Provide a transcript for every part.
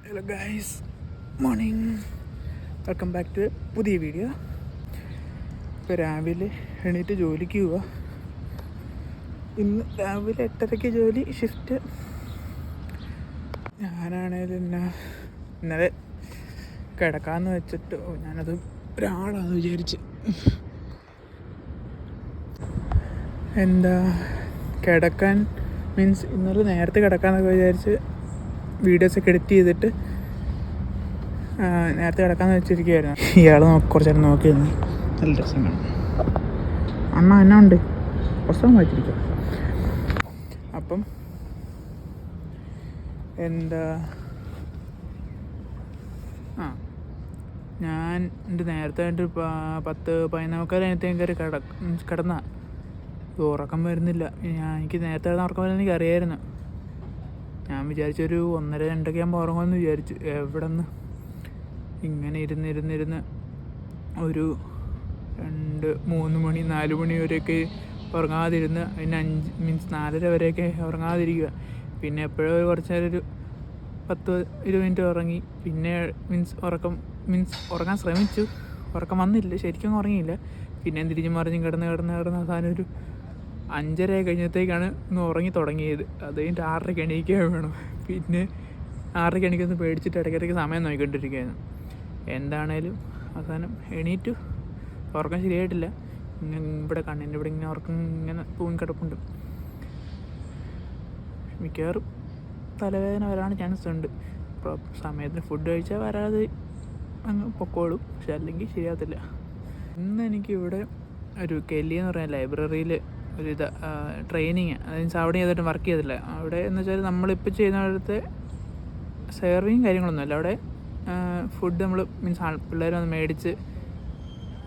Hello guys morning welcome back to പുതിയ video ഇപ്പോൾ രാവിലെ എണീറ്റ് ജോലിക്ക് പോവുക ഇന്ന് രാവിലെ എട്ടരയ്ക്ക് ജോലി ഷിഫ്റ്റ് ഞാനാണേലും എന്നാ ഇന്നലെ കിടക്കാമെന്ന് വെച്ചിട്ട് ഞാനത് ഒരാളാന്ന് വിചാരിച്ച്. എന്താ കിടക്കാൻ മീൻസ് ഇന്നലെ നേരത്തെ കിടക്കാമെന്നൊക്കെ വിചാരിച്ച് വീഡിയോസൊക്കെ എഡിറ്റ് ചെയ്തിട്ട് നേരത്തെ കിടക്കാമെന്ന് വെച്ചിരിക്കുവായിരുന്നു. ഇയാൾ കുറച്ച് നേരം നോക്കി നിന്ന്. നല്ല രസം കാണും. അമ്മ എന്നാ ഉണ്ട്? പുസ്തകം വായിച്ചിരിക്കുക അപ്പം എന്താ ആ ഞാൻ എന്റെ നേരത്തെ ആയിട്ട് പത്ത് പതിനൊക്കെ അതിനകത്തേക്ക് കയറി കിട കിടന്ന. ഉറക്കം വരുന്നില്ല. ഞാൻ എനിക്ക് നേരത്തെ കിടന്ന ഉറക്കം വരുന്ന എനിക്ക് അറിയായിരുന്നു ഞാൻ വിചാരിച്ചൊരു ഒന്നര രണ്ടൊക്കെ ആകുമ്പോൾ ഉറങ്ങുമെന്ന് വിചാരിച്ചു. എവിടെ നിന്ന് ഇങ്ങനെ ഇരുന്ന് ഇരുന്ന് ഇരുന്ന് ഒരു രണ്ട് മൂന്ന് മണി നാല് മണി വരെയൊക്കെ ഉറങ്ങാതിരുന്ന് അതിന് അഞ്ച് മീൻസ് നാലര വരെയൊക്കെ ഉറങ്ങാതിരിക്കുക. പിന്നെ എപ്പോഴും കുറച്ച് നേരം ഒരു പത്ത് ഇരുപത് മിനിറ്റ് ഉറങ്ങി. പിന്നെ മീൻസ് ഉറക്കം മീൻസ് ഉറങ്ങാൻ ശ്രമിച്ചു. ഉറക്കം വന്നില്ല ശരിക്കും ഉറങ്ങിയില്ല. പിന്നെ തിരിഞ്ഞും മറിഞ്ഞും കിടന്ന് കിടന്ന് കിടന്ന് അവസാനം ഒരു അഞ്ചര കഴിഞ്ഞത്തേക്കാണ് ഒന്ന് ഉറങ്ങി തുടങ്ങിയത്. അത് കഴിഞ്ഞിട്ട് ആറരയ്ക്ക് എണീക്കുക വേണം. പിന്നെ ആറരയ്ക്ക് കണിക്കൊന്ന് പേടിച്ചിട്ട് ഇടയ്ക്കിടയ്ക്ക് സമയം നോക്കിക്കൊണ്ടിരിക്കുകയായിരുന്നു എന്താണേലും അവസാനം എണീറ്റു. ഉറക്കം ശരിയായിട്ടില്ല. ഇങ്ങനെ ഇവിടെ കണ്ണിന്റെ ഇവിടെ ഇങ്ങനെ ഉറക്കം ഇങ്ങനെ തൂങ്ങി കിടപ്പുണ്ട്. മിക്കവാറും തലവേദന വരാൻ ചാൻസ് ഉണ്ട്. ഇപ്പോൾ സമയത്തിന് ഫുഡ് കഴിച്ചാൽ വരാതെ അങ്ങ് പൊക്കോളും. പക്ഷെ അല്ലെങ്കിൽ ശരിയാകത്തില്ല. ഇന്ന് എനിക്കിവിടെ ഒരു കെല്ലി എന്ന് പറയുന്ന ലൈബ്രറിയിൽ ഒരു ഇത് ട്രെയിനിങ് മീൻസ് അവിടെ ചെയ്തിട്ട് വർക്ക് ചെയ്തില്ല അവിടെ എന്ന് വെച്ചാൽ നമ്മളിപ്പോൾ ചെയ്യുന്നിടത്തെ സെർവിങ് കാര്യങ്ങളൊന്നുമല്ല. അവിടെ ഫുഡ് നമ്മൾ മീൻസ് പിള്ളേർ വന്ന് മേടിച്ച്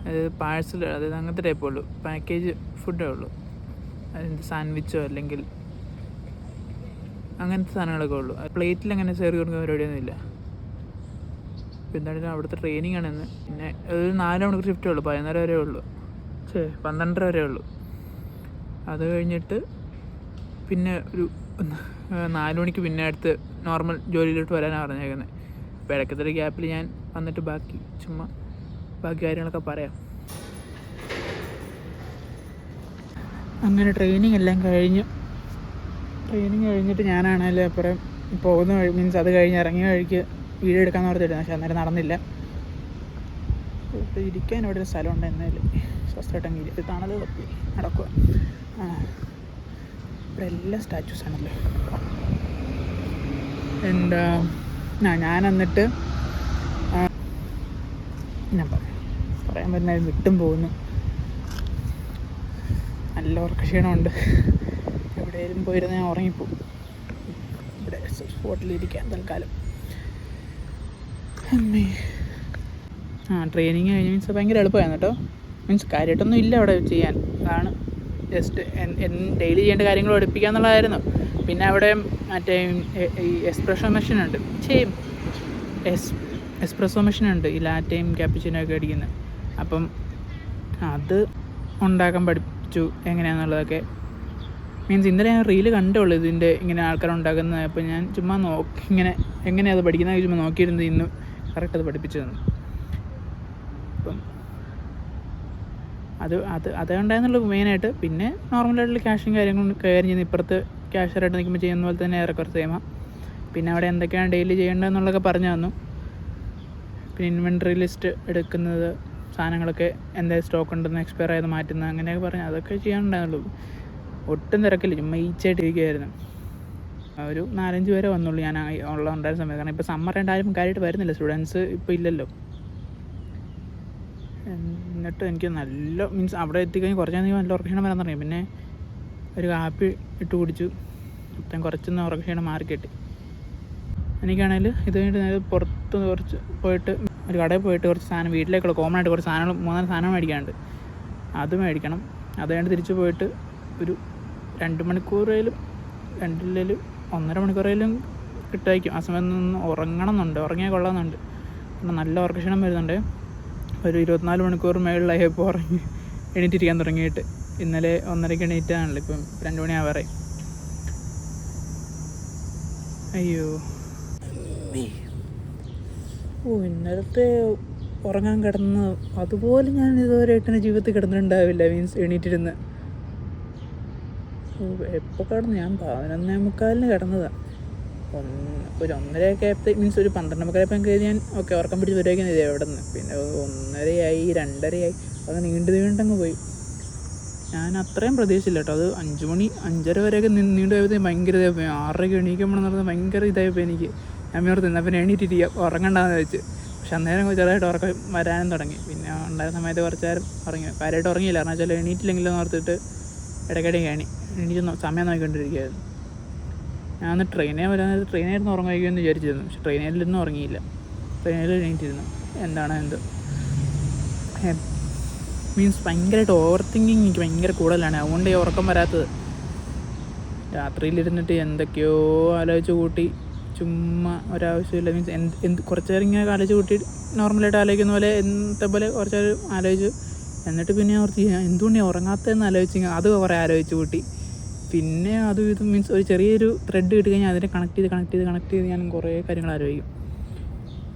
അതായത് പാഴ്സൽ അതായത് അങ്ങനത്തെ ടൈപ്പേ ഉള്ളൂ. പാക്കേജ് ഫുഡേ ഉള്ളൂ. അതിന്റെ സാൻഡ്വിച്ചോ അല്ലെങ്കിൽ അങ്ങനത്തെ സാധനങ്ങളൊക്കെ ഉള്ളൂ. പ്ലേറ്റിൽ അങ്ങനെ സെർവ് കൊടുക്കുന്ന പരിപാടിയൊന്നും ഇല്ല. എന്തായാലും അവിടുത്തെ ട്രെയിനിങ് ആണെന്ന്. പിന്നെ ഒരു നാല് മണിക്കൂർ ഷിഫ്റ്റേ ഉള്ളൂ. പതിനൊന്നര വരെ ഉള്ളൂ. ഛേ പന്ത്രണ്ടര വരെ ഉള്ളൂ. അത് കഴിഞ്ഞിട്ട് പിന്നെ ഒരു നാല് മണിക്ക് പിന്നെ അടുത്ത് നോർമൽ ജോലിയിലോട്ട് വരാനാണ് പറഞ്ഞേക്കുന്നത് അപ്പോൾ ഇടയ്ക്കത്തെ ഗ്യാപ്പിൽ ഞാൻ വന്നിട്ട് ബാക്കി ചുമ്മാ ബാക്കി കാര്യങ്ങളൊക്കെ പറയാം. അങ്ങനെ ട്രെയിനിങ് എല്ലാം കഴിഞ്ഞു. ട്രെയിനിങ് കഴിഞ്ഞിട്ട് ഞാനാണെങ്കിലും അപ്പുറം പോകുന്ന വഴി മീൻസ് അത് കഴിഞ്ഞ് ഇറങ്ങിയ വഴിക്ക് വീഡിയോ എടുക്കാമെന്ന് പറഞ്ഞിട്ട് പക്ഷെ അന്നേരം നടന്നില്ല. ഇരിക്കാൻ ഇവിടെ ഒരു സ്ഥലമുണ്ട് എന്നാലും. സ്വസ്ഥമായിട്ടങ്ങ് തണൽ നടക്കുക. ആ. ഇവിടെ എല്ലാ സ്റ്റാച്യൂസ് ആണല്ലോ. എന്താ? ആ ഞാൻ എന്നിട്ട് ഞാൻ പറയാം. പറയാൻ പറ്റുന്ന വിട്ടും പോകുന്നു. നല്ല ഉറക്ക ക്ഷീണമുണ്ട് എവിടെയെങ്കിലും പോയിരുന്ന് ഞാൻ ഉറങ്ങിപ്പോവും. ഇവിടെ സ്പോട്ടിലിരിക്കാൻ തൽക്കാലം. അമ്മേ. ആ ട്രെയിനിങ് കഴിഞ്ഞ് മീൻസ് ഭയങ്കര എളുപ്പമായിരുന്നു കേട്ടോ. മീൻസ് കാര്യമായിട്ടൊന്നും ഇല്ല അവിടെ ചെയ്യാൻ. അതാണ് ജസ്റ്റ് ഡെയിലി ചെയ്യേണ്ട കാര്യങ്ങൾ പഠിപ്പിക്കുക എന്നുള്ളതായിരുന്നു. പിന്നെ അവിടെ മറ്റേ ഈ എക്സ്പ്രഷൻ മെഷീൻ ഉണ്ട്. ചെയ്യും എസ് എക്സ്പ്രസോ മെഷീൻ ഉണ്ട് ഈ ലാറ്റയും ക്യാപ്പിച്ചിനും ഒക്കെ അടിക്കുന്നത് അപ്പം അത് ഉണ്ടാക്കാൻ പഠിപ്പിച്ചു എങ്ങനെയാണെന്നുള്ളതൊക്കെ മീൻസ് ഇന്നലെ ഞാൻ റീൽ കണ്ടുള്ളൂ ഇതിന്റെ ഇങ്ങനെ ആൾക്കാർ ഉണ്ടാക്കുന്നത്. അപ്പോൾ ഞാൻ ചുമ്മാ നോക്കി ഇങ്ങനെ എങ്ങനെയാണ് അത് പഠിക്കുന്നത്? ചുമ്മാ നോക്കിയിരുന്നത് ഇന്ന് കറക്റ്റ് അത് പഠിപ്പിച്ചു തന്നു അപ്പം അത് അത് അതുണ്ടായിരുന്നുള്ളൂ മെയിനായിട്ട് പിന്നെ നോർമലായിട്ടുള്ള ക്യാഷും കാര്യങ്ങളും കൈകാര്യം ചെയ്യുന്ന ഇപ്പുറത്ത് ക്യാഷറായിട്ട് നിൽക്കുമ്പോൾ ചെയ്യുന്ന പോലെ തന്നെ ഏറെക്കുറെ സെയിമ പിന്നെ അവിടെ എന്തൊക്കെയാണ് ഡെയിലി ചെയ്യേണ്ടതെന്നുള്ളതൊക്കെ പറഞ്ഞു തന്നു. പിന്നെ ഇൻവെൻട്രി ലിസ്റ്റ് എടുക്കുന്നത് സാധനങ്ങളൊക്കെ എന്താ സ്റ്റോക്ക് ഉണ്ടെന്ന് എക്സ്പയർ ആയത് മാറ്റുന്നത് അങ്ങനെയൊക്കെ പറഞ്ഞു. അതൊക്കെ ചെയ്യാനുണ്ടായിരുന്നുള്ളൂ ഒട്ടും തിരക്കില്ല. ചുമ്മാ ഈച്ചായിട്ട് ഇരിക്കുകയായിരുന്നു ഒരു നാലഞ്ച് പേരെ വന്നുള്ളൂ ഞാൻ ഉള്ള ഉണ്ടായിരുന്ന സമയത്ത്. കാരണം ഇപ്പോൾ സമ്മർ ആരും കാര്യമായിട്ട് വരുന്നില്ല. സ്റ്റുഡൻസ് ഇപ്പോൾ ഇല്ലല്ലോ. എന്നിട്ട് എനിക്ക് നല്ല മീൻസ് അവിടെ എത്തിക്കഴിഞ്ഞ് കുറച്ച് നേരം നല്ല ഉറക്കക്ഷീണം വരാൻ പിന്നെ ഒരു കാപ്പി ഇട്ട് കുടിച്ചു. മൊത്തം കുറച്ചൊന്ന് ഉറക്കക്ഷീണം മാറി കിട്ടി എനിക്കാണെങ്കിൽ ഇത് കഴിഞ്ഞിട്ട് നേരെ പുറത്ത് കുറച്ച് പോയിട്ട് ഒരു കടയിൽ പോയിട്ട് കുറച്ച് സാധനം വീട്ടിലേക്കുള്ള കോമൺ ആയിട്ട് കുറച്ച് സാധനങ്ങൾ മൂന്നാൽ സാധനം മേടിക്കാണ്ട് അത് മേടിക്കണം. അത് കഴിഞ്ഞ് തിരിച്ച് പോയിട്ട് ഒരു രണ്ട് മണിക്കൂറേലും രണ്ടിലും ഒന്നര മണിക്കൂറേലും കിട്ടായിരിക്കും. ആ സമയത്ത് നിന്ന് ഉറങ്ങണം എന്നുണ്ട്. ഉറങ്ങിയാൽ കൊള്ളാമെന്നുണ്ട്. നല്ല ഉറക്കക്ഷീണം വരുന്നുണ്ട്. ഒരു ഇരുപത്തിനാല് മണിക്കൂർ മേളിലായി ഇപ്പോൾ ഉറങ്ങി എണീറ്റിരിക്കാൻ തുടങ്ങിയിട്ട്. ഇന്നലെ ഒന്നരയ്ക്ക് എണീറ്റാണല്ലോ ഇപ്പം രണ്ട് മണിയാവാറെ അയ്യോ. ഓ ഇന്നലത്തെ ഉറങ്ങാൻ കിടന്ന് അതുപോലെ ഞാൻ ഇതുവരെ എന്റെ ജീവിതത്തിൽ കിടന്നിട്ടുണ്ടാവില്ല മീൻസ് എണീറ്റിരുന്ന്. എപ്പോൾ കിടന്നു? ഞാൻ പതിനൊന്നേ മുക്കാലിന് കിടന്നതാണ് ഒന്ന് ഒരു ഒന്നരയൊക്കെ ആയപ്പോഴത്തേക്ക് മീൻസ് ഒരു പന്ത്രണ്ട് മുക്കാലപ്പം കയറി ഞാൻ ഓക്കെ ഉറക്കം പിടിച്ച് വരുമായിരിക്കും ഇത് എവിടെ നിന്ന് പിന്നെ ഒന്നരയായി രണ്ടരയായി അത് നീണ്ടു നീണ്ടങ്ങ് പോയി. ഞാൻ അത്രയും പ്രതീക്ഷിച്ചില്ല കേട്ടോ. അത് അഞ്ച് മണി അഞ്ചര വരെയൊക്കെ നീ- നീണ്ടു പോയപ്പോഴത്തേക്ക് ഭയങ്കര ഇതായിപ്പോയി ആറരയ്ക്ക് എണീക്കുമ്പോൾ എന്ന് പറഞ്ഞാൽ ഭയങ്കര ഇതായിപ്പോയി എനിക്ക്. ഞാൻ ഓർത്ത് എന്നാൽ പിന്നെ എണീറ്റിരിക്കുക ഉറങ്ങണ്ടെന്ന് വെച്ച് പക്ഷെ അന്നേരം ചെറുതായിട്ട് ഉറക്കം വരാനും തുടങ്ങി. പിന്നെ ഉണ്ടായിരുന്ന സമയത്ത് കുറച്ച് നേരം ഉറങ്ങി. കാര്യമായിട്ട് ഉറങ്ങിയില്ല. കാരണം വെച്ചാൽ എണീറ്റില്ലെങ്കിലും ഓർത്തിട്ട് ഇടയ്ക്കിടയ്ക്ക് എണി എണീറ്റ് സമയം നോക്കിക്കൊണ്ടിരിക്കുകയായിരുന്നു. ഞാൻ ട്രെയിനേ വരാൻ നേരത്ത് ട്രെയിനായിരുന്നു എന്ന് വിചാരിച്ചിരുന്നു. പക്ഷെ ട്രെയിനിലൊന്നും ഉറങ്ങിയില്ല. ട്രെയിനിൽ എണീറ്റിരുന്നു. എന്താണ് എന്ത്? മീൻസ് ഭയങ്കരമായിട്ട് ഓവർ തിങ്കിങ് എനിക്ക് ഭയങ്കര കൂടുതലാണ്. അതുകൊണ്ട് ഈ ഉറക്കം വരാത്തത്. രാത്രിയിലിരുന്നിട്ട് എന്തൊക്കെയോ ആലോചിച്ച് കൂട്ടി. ചുമ്മാ ഒരാവശ്യമില്ല. മീൻസ് എന്ത് എന്ത് കുറച്ച് നേരം ഇങ്ങനെ ആലോചിച്ച് കൂട്ടി നോർമലായിട്ട് ആലോചിക്കുന്ന പോലെ എന്നത്തെ പോലെ കുറച്ച് നേരം ആലോചിച്ചു. എന്നിട്ട് പിന്നെ ഓർത്ത് എന്തുകൊണ്ട് ഉറങ്ങാത്തതെന്ന് ആലോചിച്ച് അത് കുറേ ആലോചിച്ച് കൂട്ടി. പിന്നെ അത് ഇത് മീൻസ് ഒരു ചെറിയൊരു ത്രെഡ് കിട്ടി കഴിഞ്ഞാൽ അതിനെ കണക്ട് ചെയ്ത് കണക്ട് ചെയ്ത് കണക്ട് ചെയ്ത് ഞാൻ കുറേ കാര്യങ്ങൾ ആലോചിക്കും.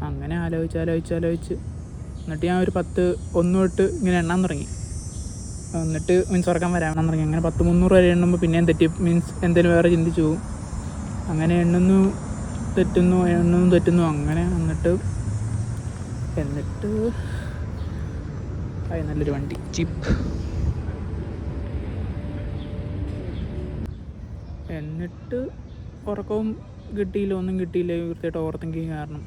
അങ്ങനെ ആലോചിച്ച് ആലോചിച്ച് ആലോചിച്ച്. എന്നിട്ട് ഞാൻ ഒരു പത്ത് ഒന്ന് തൊട്ട് ഇങ്ങനെ എണ്ണാൻ തുടങ്ങി. എന്നിട്ട് മീൻസ് ഉറക്കാൻ വരാൻ തുടങ്ങി. അങ്ങനെ പത്ത് മുന്നൂറ് വരെ എണ്ണുമ്പോൾ പിന്നെയും തെറ്റി മീൻസ് എന്തെങ്കിലും വേറെ ചിന്തിച്ചു പോകും അങ്ങനെ എണ്ണുന്നു തെറ്റുന്നു എണ്ണുന്നു തെറ്റുന്നു അങ്ങനെ എന്നിട്ട് എന്നിട്ട് നല്ലൊരു വണ്ടി. ജീപ്പ് എന്നിട്ട് ഉറക്കവും കിട്ടിയില്ല ഒന്നും കിട്ടിയില്ല. കൃത്യമായിട്ട് ഓവർ തിങ്കിങ് കാരണം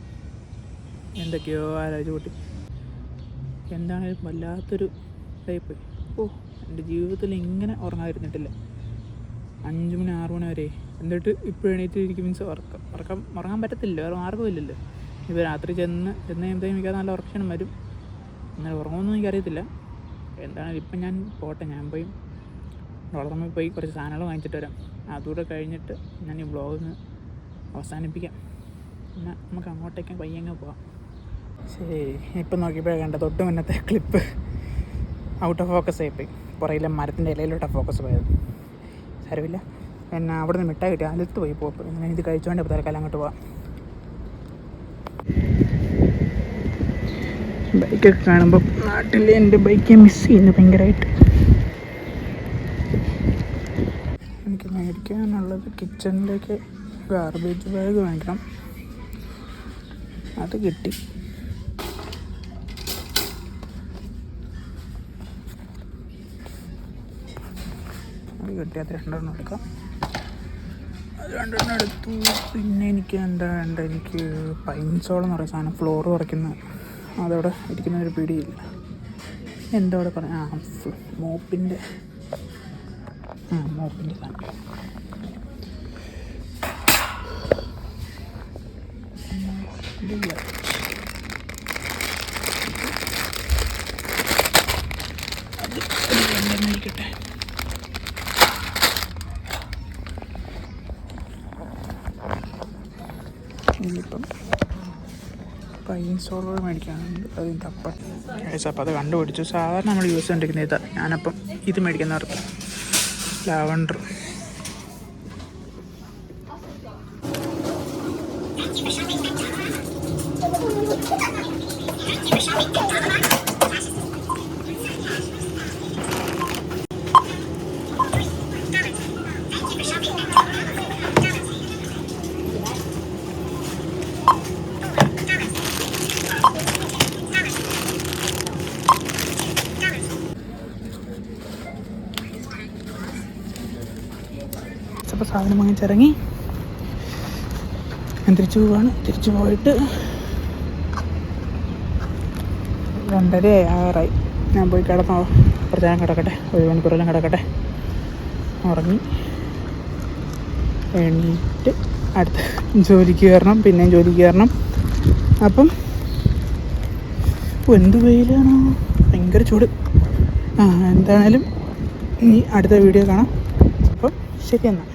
എന്തൊക്കെയോ ആലോചിച്ച് കൂട്ടി എന്താണേലും വല്ലാത്തൊരു ടൈപ്പ് ഓ എന്റെ ജീവിതത്തിൽ ഇങ്ങനെ ഉറങ്ങാതിരുന്നിട്ടില്ല അഞ്ച് മണി ആറ് മണി വരെ. എന്നിട്ട് ഇപ്പോൾ എണീറ്റ് ഇരിക്കും മീൻസ് ഉറക്കം ഉറക്കം ഉറങ്ങാൻ പറ്റത്തില്ല. വേറെ മാർഗമില്ലല്ലോ ഇപ്പോൾ രാത്രി ചെന്ന് ചെന്ന് കഴിയുമ്പോഴത്തേക്കും എനിക്ക് നല്ല ഉറക്ഷം വരും. അങ്ങനെ ഉറങ്ങുമെന്നും എനിക്കറിയത്തില്ല. എന്താണെങ്കിലും ഇപ്പം ഞാൻ പോട്ടെ ഞാൻ പോയി വളർന്നു പോയി കുറച്ച് സാധനങ്ങൾ വാങ്ങിച്ചിട്ട് വരാം. അതുകൂടെ കഴിഞ്ഞിട്ട് ഞാൻ ഈ ബ്ലോഗ് അവസാനിപ്പിക്കാം. എന്നാൽ നമുക്ക് അങ്ങോട്ടേക്ക് പയ്യങ്ങ് പോവാം. ശരി ഇപ്പം നോക്കിയപ്പോഴേ കണ്ട തൊട്ട് മുന്നത്തെ ക്ലിപ്പ് ഔട്ട് ഓഫ് ഫോക്കസ് ആയിപ്പോയി. പുറയിലെ മരത്തിന്റെ ഇലയിലോട്ടാണ് ഫോക്കസ് പോയത്. സാരമില്ല പിന്നെ അവിടെ നിന്ന് മിഠായി കിട്ടി അലത്ത് പോയി പോപ്പ് ഇങ്ങനെ ഇത് കഴിച്ചുകൊണ്ട് തൽക്കാലം അങ്ങോട്ട് പോവാം. ബൈക്കൊക്കെ കാണുമ്പോൾ നാട്ടിൽ എന്റെ ബൈക്ക് മിസ് ചെയ്യുന്നു ഭയങ്കരമായിട്ട് എനിക്ക് മേടിക്കാനുള്ളത് കിച്ചണിലേക്ക് ഗാർബേജ് ബാഗ് വാങ്ങിക്കണം. അത് കിട്ടി. കിട്ടി. അത് രണ്ടെണ്ണം എടുക്കാം. രണ്ടെണ്ണം എടുത്തു. പിന്നെ എനിക്ക് എന്താ വേണ്ട? എനിക്ക് പൈൻസോൾ എന്ന് പറയുന്ന സാധനം ഫ്ലോർ കുറയ്ക്കുന്ന അതവിടെ ഇരിക്കുന്ന ഒരു പിടിയില്ല എന്താ അവിടെ പറഞ്ഞ ആ മോപ്പിന്റെ ആ മേടിക്കാനുണ്ട് അതിന് തപ്പ അപ്പം അത് കണ്ടുപിടിച്ചു സാധാരണ നമ്മൾ യൂസ് ചെയ്തിരിക്കുന്ന ഇത് ഞാനപ്പം ഇത് മേടിക്കുന്ന ഓർത്ത് ലാവണ്ടർ അപ്പോൾ സാധനം വാങ്ങിച്ചിറങ്ങി. ഞാൻ തിരിച്ചു പോവാണ്. തിരിച്ചു പോയിട്ട് രണ്ടര ആറായി. ഞാൻ പോയി കിടന്നോ. നേരം കിടക്കട്ടെ. ഒരു മണിക്കൂറെല്ലാം കിടക്കട്ടെ. ഉറങ്ങി. എണീറ്റ് അടുത്ത ജോലിക്ക് കയറണം. പിന്നെയും ജോലിക്ക് കയറണം. അപ്പം എന്ത് വെയിലാണോ? ഭയങ്കര ചൂട്. ആ എന്തായാലും ഇനി അടുത്ത വീഡിയോ കാണാം. അപ്പം ശരി എന്നാൽ